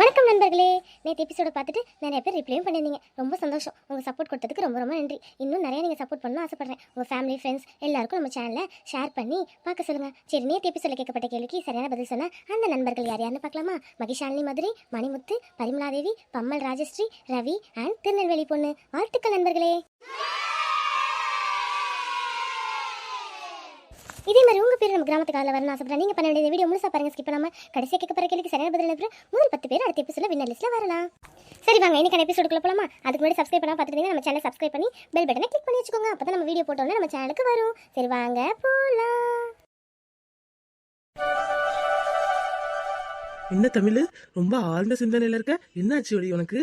வணக்கம் நண்பர்களே. நேற்று எபிசோட பார்த்துட்டு நிறைய பேர் ரிப்ளையும் பண்ணியிருந்தீங்க. ரொம்ப சந்தோஷம். உங்கள் சப்போர்ட் கொடுத்ததுக்கு ரொம்ப ரொம்ப நன்றி. இன்னும் நிறைய நீங்கள் சப்போர்ட் பண்ணணும் ஆசைப்பட்றேன். உங்கள் ஃபேமிலி ஃப்ரெண்ட்ஸ் எல்லாருக்கும் நம்ம சேனலை ஷேர் பண்ணி பார்க்க சொல்லுங்கள் சரி நேற்று எபிசோட கேட்கப்பட்ட கேள்விக்கு சரியான பதில் சொன்னால் அந்த நண்பர்கள் யார் யாருன்னு பார்க்கலாமா? மகிஷாலினி மதுரை மணிமுத்து பரிமலாதேவி பம்மல் ராஜஸ்ரீ ரவி அண்ட் திருநெல்வேலி பொண்ணு. வாழ்த்துக்கள் நண்பர்களே. இதே மாதிரி உங்க பேர் நம்ம கிராமத்து காலில் வரணும் ஆசைப்படுறேன். நீங்க பண்ண வேண்டிய வீடியோ முழுசா பாருங்க. ஸ்கிப் பண்ணாம கடைசியா கேட்க போற கேள்விக்கு சரியான பதில் எழுப்புற முதல் பத்து பேர் அடுத்த எபிசோட வின்னர் லிஸ்ட்ல வரலாம். சரி வாங்க இன்னைக்கான எபிசோடுக்குள்ள போலாமா? அதுக்கு முன்னாடி சப்ஸ்கிரைப் பண்ணா பார்த்துக்கிட்டீங்க நம்ம சேனல் சப்ஸ்கிரைப் பண்ணி பெல் பட்டனை கிளிக் பண்ணி வச்சுக்கோங்க. அப்பதான் நம்ம வீடியோ போட்டோம்னா நம்ம சேனலுக்கு வரும். சரி வாங்க போலாம். என்ன தமிழ்? ரொம்ப ஆழ்ந்த சிந்தனையில இருக்க? என்னாச்சு ஒடி உனக்கு?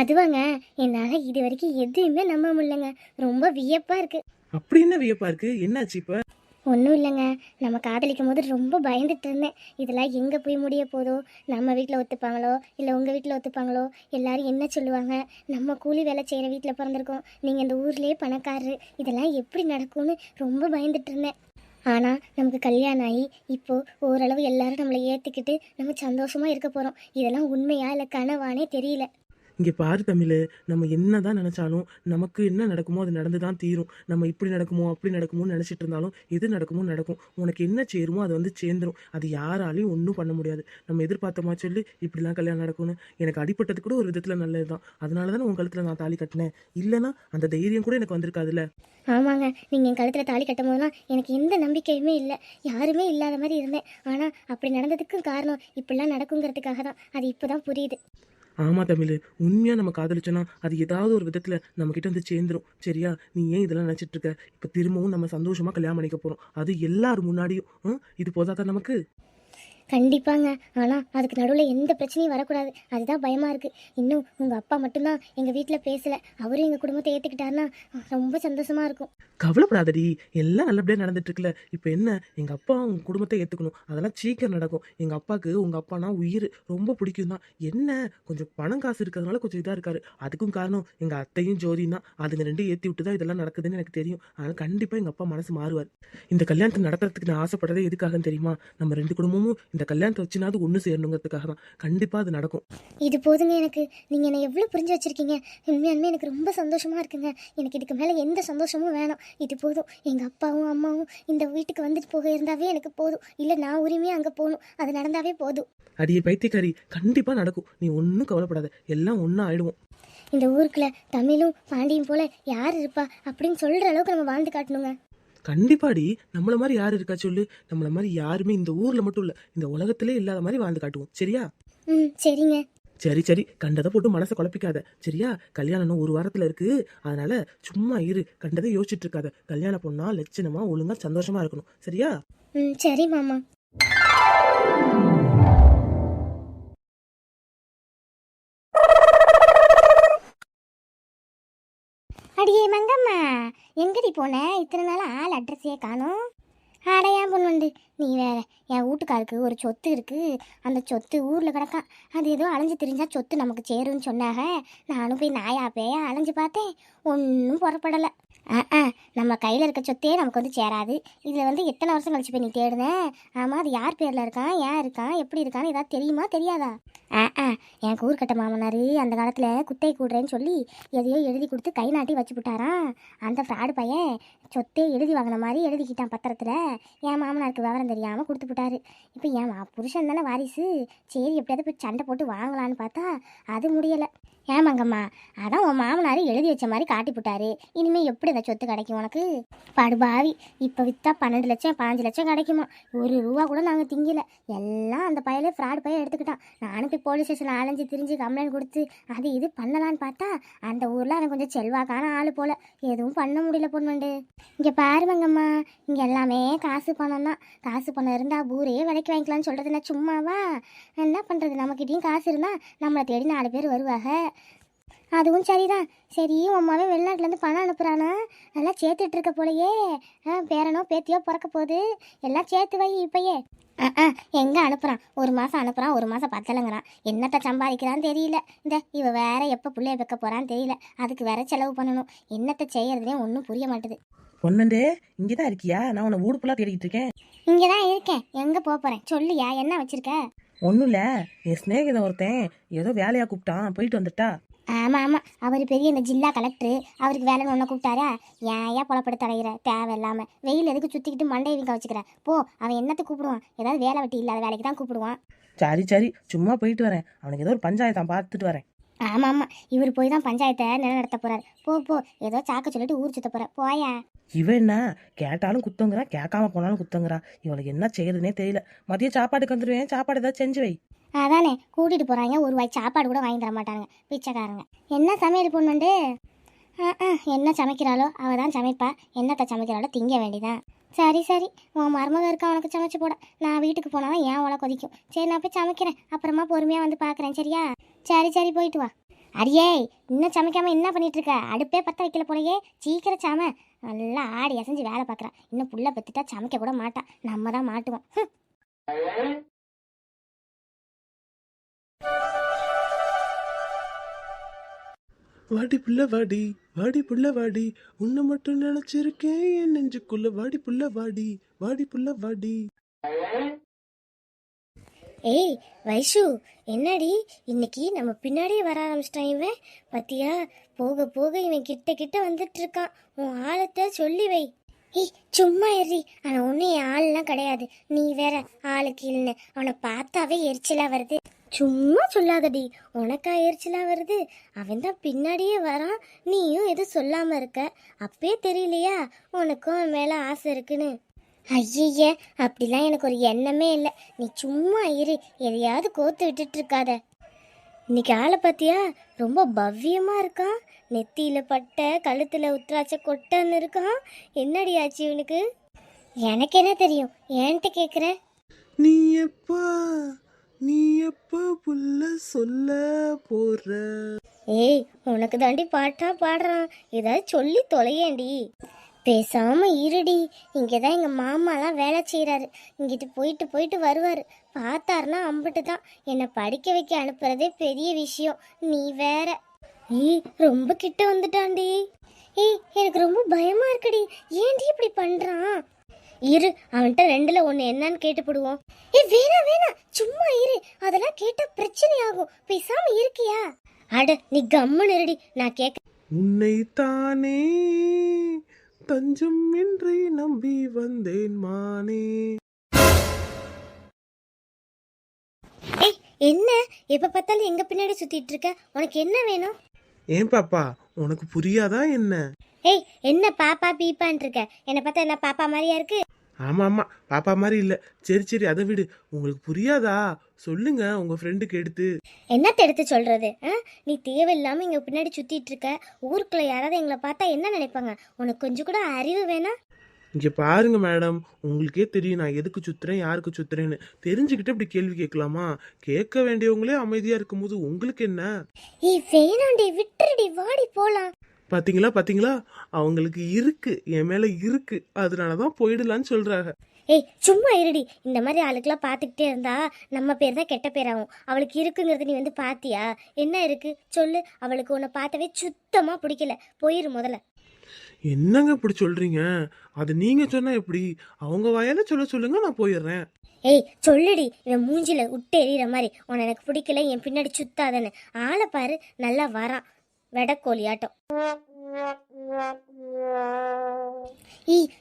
அதுவாங்க என்னால இது வரைக்கும் எதுவுமே நம்ப முடியலங்க. ரொம்ப வியப்பா இருக்கு. அப்படி என்ன வியப்பா இருக்கு? என்னாச்சு இப்ப? ஒன்றும் இல்லைங்க. நம்ம காதலிக்கும் போது ரொம்ப பயந்துட்டு இருந்தேன். இதெல்லாம் எங்கே போய் முடிய போதோ? நம்ம வீட்டில் ஒத்துப்பாங்களோ? இல்லை உங்கள் வீட்டில் ஒத்துப்பாங்களோ? எல்லாரும் என்ன சொல்லுவாங்க? நம்ம கூலி வேலை செய்கிற வீட்டில் பிறந்திருக்கோம். நீங்கள் இந்த ஊர்லேயே பணக்காரரு. இதெல்லாம் எப்படி நடக்கும்னு ரொம்ப பயந்துட்டு இருந்தேன். ஆனால் நமக்கு கல்யாணம் ஆகி இப்போது ஓரளவு எல்லாரும் நம்மளை ஏற்றுக்கிட்டு நம்ம சந்தோஷமாக இருக்க போகிறோம் இதெல்லாம் உண்மையா இல்லை கனவானே தெரியல. இங்கே பாரு தமிழ் நம்ம என்னதான் நினச்சாலும் நமக்கு என்ன நடக்குமோ அது நடந்து தான் தீரும். நம்ம இப்படி நடக்குமோ அப்படி நடக்குமோன்னு நினச்சிட்டு இருந்தாலும் எது நடக்குமோ நடக்கும். உனக்கு என்ன சேருமோ அது வந்து சேர்ந்துரும். அது யாராலையும் ஒன்றும் பண்ண முடியாது. நம்ம எதிர்பார்த்தோமா சொல்லி இப்படிலாம் கல்யாணம் நடக்கும்னு. எனக்கு அடிப்பட்டது கூட ஒரு விதத்தில் நல்லது தான் அதனால தானே உன் கழுத்தில் நான் தாலி கட்டினேன். இல்லைனா அந்த தைரியம் கூட எனக்கு வந்திருக்காதுல்ல? ஆமாங்க நீங்கள் என் கழுத்தில் தாலி கட்டும் போதெல்லாம் எனக்கு எந்த நம்பிக்கையுமே இல்லை. யாருமே இல்லாத மாதிரி இருந்தேன். ஆனால் அப்படி நடந்ததுக்கும் காரணம் இப்படிலாம் நடக்குங்கிறதுக்காக தான் அது இப்போ தான் புரியுது. ஆமா தமிழ் உண்மையாக நம்ம காதலிச்சோன்னா அது ஏதாவது ஒரு விதத்தில் நம்மக்கிட்ட வந்து சேர்ந்துரும். சரியா? நீ ஏன் இதெல்லாம் நினச்சிட்ருக்க இருக்க? திரும்பவும் நம்ம சந்தோஷமாக கல்யாணம் பண்ணிக்க போகிறோம் அது எல்லாரும் முன்னாடியும் இது போதாதான் நமக்கு? கண்டிப்பாங்க. ஆனால் அதுக்கு நடுவில் எந்த பிரச்சனையும் வரக்கூடாது. அதுதான் பயமாக இருக்குது இன்னும் உங்கள் அப்பா மட்டும்தான் எங்கள் வீட்டில் பேசலை. அவரும் எங்கள் குடும்பத்தை ஏற்றுக்கிட்டாருன்னா ரொம்ப சந்தோஷமாக இருக்கும். கவலைப்படாதடி. எல்லாம் நல்லபடியாக நடந்துட்டுருக்குல இப்போ என்ன? எங்க அப்பா உங்கள் குடும்பத்தை ஏத்துக்கணும். அதெல்லாம் சீக்கிரம் நடக்கும். எங்க அப்பாவுக்கு உங்க அப்பானா உயிர் ரொம்ப பிடிக்கும் தான் என்ன? கொஞ்சம் பணம் காசு இருக்கிறதுனால கொஞ்சம் இதாக இருக்காரு. அதுக்கும் காரணம் எங்க அத்தையும் ஜோதியும் தான். அதுங்க ரெண்டும் ஏற்றி விட்டு தான் இதெல்லாம் நடக்குதுன்னு எனக்கு தெரியும். அதனால் கண்டிப்பாக எங்கள் அப்பா மனசு மாறுவார். இந்த கல்யாணத்தை நடத்துறதுக்கு நான் ஆசைப்படுறதே எதுக்காகன்னு தெரியுமா? நம்ம ரெண்டு குடும்பமும் இந்த கல்யாணத்தை வச்சுனாவது ஒன்று சேரணுங்கிறதுக்காக தான். கண்டிப்பா அது நடக்கும். இது போதுங்க எனக்கு. நீங்கள் என்னை எவ்வளோ புரிஞ்சு வச்சுருக்கீங்க? உண்மையாலுமே எனக்கு ரொம்ப சந்தோஷமாக இருக்குங்க. எனக்கு இதுக்கு மேலே எந்த சந்தோஷமும் வேணாம். இது போதும். எங்கள் அப்பாவும் அம்மாவும் இந்த வீட்டுக்கு வந்துட்டு போக இருந்தாவே எனக்கு போதும். இல்லை நான் உரிமையாக அங்கே போகணும். அது நடந்தாவே போதும். அடியே பைத்தியக்காரி கண்டிப்பா நடக்கும். நீ ஒன்றும் கவலைப்படாத. எல்லாம் ஒன்றா ஆயிடுவோம். இந்த ஊருக்குள்ள தமிழும் பாண்டியும் போல யார் இருப்பா? அப்படின்னு சொல்கிற அளவுக்கு நம்ம வாழ்ந்து காட்டணுங்க. கண்டிப்பாடி நம்மள மாதிரி யார் இருக்கா சொல்லு? நம்மள மாதிரி யாருமே இந்த ஊர்ல மட்டும் இல்ல இந்த உலகத்திலே இல்லாத மாதிரி வாழ்ந்து காட்டுவோம். சரியா? ம் சரிங்க. சரி சரி. கண்டதை போட்டு மனசை குழப்பிக்காத. சரியா? கல்யாணம் ஒரு வாரத்துல இருக்கு. அதனால சும்மா இரு. கண்டதை யோசிச்சுட்டு இருக்காத. கல்யாண பொண்ணா லட்சணமா ஒழுங்கா சந்தோஷமா இருக்கணும். சரியா? ம் சரி மாமா. அடியே மங்கம்மா எங்கடி போன? இத்தனை நாள் ஆள் அட்ரஸே காணும். அடையா பொண்ணுண்டு நீ வேற என் வீட்டுக்காருக்கு ஒரு சொத்து இருக்கு. அந்த சொத்து ஊரில் கிடக்கான். அது ஏதோ அலைஞ்சு தெரிஞ்சா சொத்து நமக்கு சேரும்னு சொன்னாங்க நானும் போய் நாயா பேயா அலைஞ்சு பார்த்தேன். ஒன்றும் புறப்படலை. ஆ ஆ. நம்ம கையில் இருக்க சொத்தே நமக்கு வந்து சேராது. இதில் வந்து எத்தனை வருஷம் கழிச்சு போய் நீ தேடுனேன் ஆமாம் அது யார் பேரில் இருக்கான் ஏன் இருக்கான் எப்படி இருக்கான்னு ஏதாவது தெரியுமா? தெரியாதா? ஆ ஆ. என் கூறுக்கட்ட மாமனார் அந்த காலத்தில் குத்தை கூடுறேன்னு சொல்லி எதையோ எழுதி கொடுத்து கை நாட்டி வச்சு விட்டாராம் அந்த ஃப்ராடு பையன் சொத்தே எழுதி வாங்கின மாதிரி எழுதிக்கிட்டான் பத்திரத்தில். என் மாமனாருக்கு விவரம் தெரியாமல் கொடுத்து விட்டாரு இப்போ என் புருஷன் தானே வாரிசு. சரி எப்படியாவது போய் சண்டை போட்டு வாங்கலான்னு பார்த்தா அது முடியலை. ஏமாங்கம்மா அதான் உன் மாமனார் எழுதி வச்ச மாதிரி காட்டி விட்டாரு இனிமேல் எப்படி இந்த சொத்து கிடைக்கும் உனக்கு? படுபாவி இப்போ விற்றா பன்னெண்டு லட்சம் பாஞ்சு லட்சம் கிடைக்குமா? ஒரு ரூபா கூட நாங்கள் திங்கல. எல்லாம் அந்த பையலே ஃப்ராட் பையன் எடுத்துக்கிட்டான். நானும் போய் போலீஸ் ஸ்டேஷனில் அலைஞ்சு திரிஞ்சு கம்ப்ளைண்ட் கொடுத்து அது இது பண்ணலான்னு பார்த்தா அந்த ஊரில் அவன் கொஞ்சம் செல்வாக்கான ஆள் போல. எதுவும் பண்ண முடியல பொண்ணுண்டு. இங்கே பாருவங்கம்மா இங்கே எல்லாமே காசு பணம் தான். காசு பணம் இருந்தால் ஊரே விலைக்கு வாங்கிக்கலாம்னு சொல்கிறது என்ன சும்மாவா? என்ன பண்ணுறது நம்மக்கிட்டேயும் காசு இருந்தால் நம்மளை தேடி நாலு பேர் வருவாங்க அதுவும் சரிதான். சரி மகன் வெளிநாட்டிலேருந்து பணம் அனுப்புகிறானா நல்லா சேர்த்துட்டு இருக்க போலயே பேரனோ பேத்தியோ பிறக்க போகுது. எல்லாம் சேர்த்து வை இப்பயே. ஆ ஆ எங்கே அனுப்புகிறான் ஒரு மாதம் அனுப்புகிறான் ஒரு மாதம் பத்தலைங்கிறான். என்னத்தை சம்பாதிக்கிறான்னு தெரியல. இந்த இவ வேற எப்போ பிள்ளைய வைக்க போகிறான்னு தெரியல. அதுக்கு வேற செலவு பண்ணணும். என்னத்தை செய்யறதுனே ஒன்றும் புரிய மாட்டுது. பொன்னண்டே இங்கதான் இருக்கியா? நான் உன்னை ஊடு ஃபுல்லா தேடிட்டு இருக்கேன். இங்கே தான் இருக்கேன். எங்கே போக போகிறேன் சொல்லியா என்ன வச்சிருக்க? ஒன்றும் இல்லை என் சிநேகிதன் ஒருத்தன் ஏதோ வேலையாக கூப்பிட்டான். போயிட்டு வந்துட்டா. ஆமாம் ஆமாம் அவர் பெரிய இந்த ஜில்லா கலெக்டர் அவருக்கு வேலைன்னு ஒன்று கூப்பிட்டாரா? ஏன் ஏன் புலப்பட தலையிற தேவையில்லாமல் வெயில் எதுக்கு சுற்றிக்கிட்டு மண்டையை வீங்க வச்சுக்கிற? போ அவன் என்னத்தை கூப்பிடுவான்? ஏதாவது வேலை வெட்டி இல்லாத வேலைக்கு தான் கூப்பிடுவான். சரி சரி. சும்மா போயிட்டு வரேன். அவனுக்கு ஏதோ ஒரு பஞ்சாயத்தான் பார்த்துட்டு வரேன். ஆமாம் ஆமாம் இவர் போய் தான் பஞ்சாயத்தை நிலைநடத்த போறார். போ போ. ஏதோ சாக்க சொல்லிட்டு ஊர் சுத்த போற. போயா? இவன் என்ன? கேட்டாலும் குத்தங்கிறா கேட்காம போனாலும் குத்தங்கிறா இவளுக்கு என்ன செய்யறதுனே தெரியல. மதியம் சாப்பாட்டுக்கு வந்துடுவேன் சாப்பாடு ஏதாவது செஞ்சு வை. அதானே கூட்டிகிட்டு போகிறாங்க ஒரு வாய் சாப்பாடு கூட வாங்கி தர மாட்டாங்க பிச்சைக்காரங்க. என்ன சமையல் பொண்ணுண்டு ஆ ஆ என்ன சமைக்கிறாளோ அவ தான் சமைப்பா. என்னத்தை சமைக்கிறாளோ திங்க வேண்டிதான் சரி சரி. உன் மருமக இருக்கா உனக்கு சமைச்சு போட. நான் வீட்டுக்கு போனாலும் ஏன் உல கொதிக்கும். சரி நான் போய் சமைக்கிறேன். அப்புறமா பொறுமையாக வந்து பார்க்குறேன் சரியா? சரி சரி போயிட்டு வா. அரியே இன்னும் சமைக்காம என்ன பண்ணிட்டு இருக்க அடுப்பே பற்ற வைக்கல போலயே. சீக்கிரம் சாம. நல்லா ஆடி அசைஞ்சு வேலை பார்க்குறேன் இன்னும் புள்ள பெத்துட்டா சமைக்க கூட மாட்டா. நம்ம தான் மாட்டுவோம். வாடி புள்ள வாடி வாடி புள்ள வாடி உன்னை மட்டும் நினைச்சிருக்கேன் என் நெஞ்சுக்குள்ள. வாடி புள்ள வாடி வாடி புள்ள வாடி. ஏய் வைஷு என்னடி? இன்னைக்கு நம்ம பின்னாடியே வர ஆரம்பிச்சிட்டான் இவன். பத்தியா? போக போக இவன் கிட்ட கிட்ட வந்துட்டு இருக்கான் உன் ஆழத்தை சொல்லி வை. ஏய் சும்மா எறி ஆனால் ஒன்றும் என் ஆள்லாம் கிடையாது. நீ வேற ஆளுக்கு இல்லைன்னு. அவனை பார்த்தாவே எரிச்சலா வருது. சும்மா சொல்லாதடி. உனக்கா எரிச்சலாக வருது. அவன் தான் பின்னாடியே வரான். நீயும் எதுவும் சொல்லாமல் இருக்க. அப்பயே தெரியலையா? உனக்கும் அவன் மேலே ஆசை இருக்குன்னு. ஐயய்ய அப்படிலாம் எனக்கு ஒரு எண்ணமே இல்லை. நீ சும்மா இரு. எதையாவது கோத்து விட்டுட்டு இருக்காத. இன்னைக்கு ஆளை பார்த்தியா ரொம்ப பவ்யமாக இருக்கான். நெத்தியில் பட்டை கழுத்தில் உத்ராட்ச கொட்டன்னு இருக்கான். என்னடி ஆச்சு இவனுக்கு? எனக்கு என்ன தெரியும்? ஏன்ட்டு கேட்குற நீ எப்பா? நீ எப்ப புள்ள சொல்ல போற? ஏய் உனக்கு தாண்டி பாட்டா பாடுறான். ஏதாவது சொல்லி தொலையேண்டி. பேசாம இருடி. இங்கே தான் எங்கள் மாமாலாம் வேலை செய்கிறாரு இங்கிட்டு போயிட்டு போயிட்டு வருவார். பார்த்தாருன்னா அம்பிட்டு தான் என்னை படிக்க வைக்க அனுப்புறதே பெரிய விஷயம். நீ வேற. ஏய் ரொம்ப கிட்ட வந்துட்டான்டி. ஏய் எனக்கு ரொம்ப பயமா இருக்குடி. ஏன்டி இப்படி பண்றான்? இரு அவன்கிட்ட ரெண்டுல ஒண்ணு என்னன்னு கேட்டுப்படுவோம். ஏய் வேணாம் வேணாம் சும்மா இரு. அதெல்லாம் கேட்டா பிரச்சனை ஆகும் பேசாம இருக்கியா? அட நீ கம்முன்னு இருடி. நான் கேட்க உன்னை தானே தஞ்சம் என்று நம்பி வந்தேன் மானே. ஏய் என்ன? எப்ப பார்த்தாலும் எங்க பின்னாடி சுத்திட்டு இருக்க? உனக்கு என்ன வேணும்? ஏன் பாப்பா உனக்கு புரியாதா என்ன? ஏய் என்ன பாப்பா பீப்பான் இருக்க? என்னை பார்த்தா என்ன பாப்பா மாதிரியா இருக்கு? ஆமா ஆமா. பாப்பா மாதிரி இல்ல. சரி சரி அதை விடு. உங்களுக்கு புரியாதா? சொல்லுங்க உங்க ஃப்ரெண்டுக்கு எடுத்து. என்னத்த எடுத்து சொல்றது? ஆ? நீ தேவையில்லாம இங்க பின்னாடி சுத்திட்டு இருக்க. ஊருக்குள்ள யாராவது எங்களை பார்த்தா என்ன நினைப்பாங்க? உனக்கு கொஞ்சம் கூட அறிவு வேணா? இங்க பாருங்க மேடம் உங்களுக்கே தெரியும் நான் எதுக்கு சுத்துறேன் யாருக்கு சுத்துறேன்னு. தெரிஞ்சுக்கிட்டு இப்படி கேள்வி கேட்கலாமா? கேட்க வேண்டியவங்களே அமைதியா இருக்கும்போது உங்களுக்கு என்ன? ஏய் வேணாண்டி விட்டுருடி வாடி போலாம். பாத்தீங்களா பாத்தீங்களா? அவங்களுக்கு இருக்கு என் மேல இருக்கு. அதனாலதான் போயிடலான்னு சொல்றாங்க. ஏய் சும்மா இருடி. இந்த மாதிரி ஆளுக்கெல்லாம் பார்த்துக்கிட்டே இருந்தா நம்ம பேர் தான் கெட்ட பேராகும் அவளுக்கு இருக்குங்கிறது நீ வந்து பாத்தியா? என்ன இருக்கு? சொல்லு. அவளுக்கு உன்னை பார்த்தவே சுத்தமா பிடிக்கல. போயிரு முதல்ல. என்னங்க இப்படி சொல்றீங்க? அது நீங்க சொன்னா எப்படி? அவங்க வாயால சொல்ல சொல்லுங்க நான் போயிடுறேன். ஏய் சொல்லுடி. இவன் மூஞ்சில விட்டு எறிகிற மாதிரி. உன்னை எனக்கு பிடிக்கல என் பின்னாடி சுத்தாதன்னு. ஆளை பாரு நல்லா வரான். வெடக்கோழி ஆட்டம்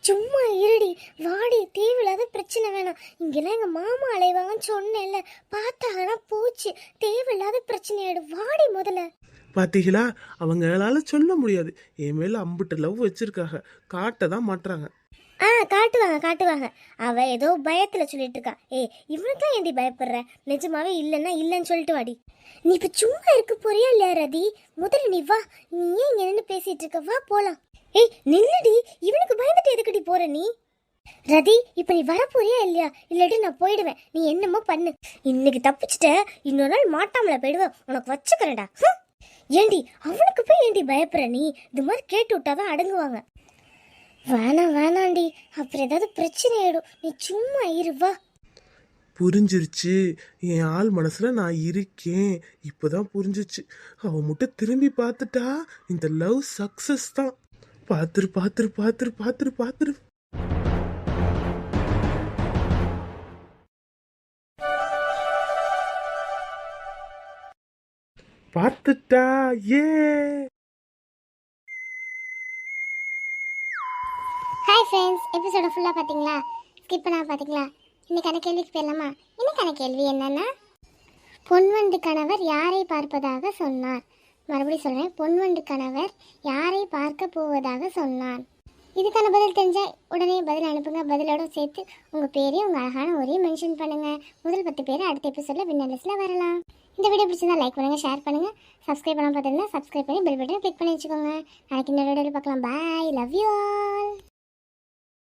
சும்மா இருடி. வாடி தேவையில்லாத பிரச்சனை வேணாம். இங்கெல்லாம் எங்கள் மாமா அலைவாங்கன்னு சொன்னேன்ல. பார்த்தாங்கன்னா போச்சு. தேவையில்லாத பிரச்சனை ஆயிடும். வாடி முதல்ல. பார்த்தீங்களா அவங்களால சொல்ல முடியாது. என் மேல அம்புட்டு லவ் வச்சிருக்காங்க. காட்ட தான் மாட்டுறாங்க ஆ காட்டுவாங்க காட்டுவாங்க. அவ ஏதோ பயத்துல சொல்லிட்டு இருக்கா ஏ இவனுக்கு தான் ஏண்டி பயப்படுற? நிஜமாவே இல்லைன்னா இல்லைன்னு சொல்லிட்டு வாடி. நீ இப்ப சும்மா இருக்க போறியா இல்லையா ரதி? முதல்ல நீ வா. நீ ஏன் இங்க நின்று பேசிட்டு இருக்க? வா போலாம். ஏய் நில்லுடி. இவனுக்கு பயந்துட்டு எதுக்குடி போற நீ? ரதி இப்ப நீ வரப்போறியா இல்லையா? இல்லாட்டி நான் போயிடுவேன். நீ என்னமோ பண்ணு. இன்னைக்கு தப்பிச்சிட்ட. இன்னொரு நாள் மாட்டாமல போயிடுவேன் உனக்கு வச்சுக்கிறேன்டா. ஏண்டி அவனுக்கு போய் ஏண்டி பயப்படுற நீ? இது மாதிரி கேட்டு விட்டாதான் அடங்குவாங்க. வேணாம் வேணாண்டி. அப்புறம் ஏதாவது பிரச்சனை ஆயிடும். நீ சும்மா இருவா புரிஞ்சிருச்சு. என் ஆள் மனசுல நான் இருக்கேன். இப்போதான் புரிஞ்சிச்சு. அவ மட்டும் திரும்பி பார்த்துட்டா இந்த லவ் சக்சஸ் தான். பார்த்துரு பார்த்துரு பார்த்துரு பார்த்துரு பார்த்துரு. பார்த்துட்டா ஏ. ஃப்ரெண்ட்ஸ் எபிசோட ஃபுல்லாக பார்த்தீங்களா ஸ்கிப் பண்ணால் பார்த்தீங்களா இன்னைக்கான கேள்விக்கு போயிடலாமா? இன்னைக்கான கேள்வி என்னென்னா பொன்வண்டு கணவர் யாரை பார்ப்பதாக சொன்னார்? மறுபடியும் சொல்கிறேன் பொன்வண்டு கணவர் யாரை பார்க்க போவதாக சொன்னார்? இதுக்கான பதில் தெரிஞ்சால் உடனே பதில் அனுப்புங்க. பதிலோட சேர்த்து உங்கள் பேரையும் உங்கள் அழகான ஒரே மென்ஷன் பண்ணுங்கள் முதல் பத்து பேர் அடுத்த எபிசோடில் வின்னர் லிஸ்ட்டில் வரலாம். இந்த வீடியோ பிடிச்சிருந்தா லைக் பண்ணுங்கள் ஷேர் பண்ணுங்கள் சப்ஸ்கிரைப் பண்ணாமல் பார்த்துருந்தா சப்ஸ்கிரைப் பண்ணி பெல் பட்டனை கிளிக் பண்ணி வச்சுக்கோங்க. நாளைக்கு இன்னொரு வீடியோவில் பார்க்கலாம். Bye love you all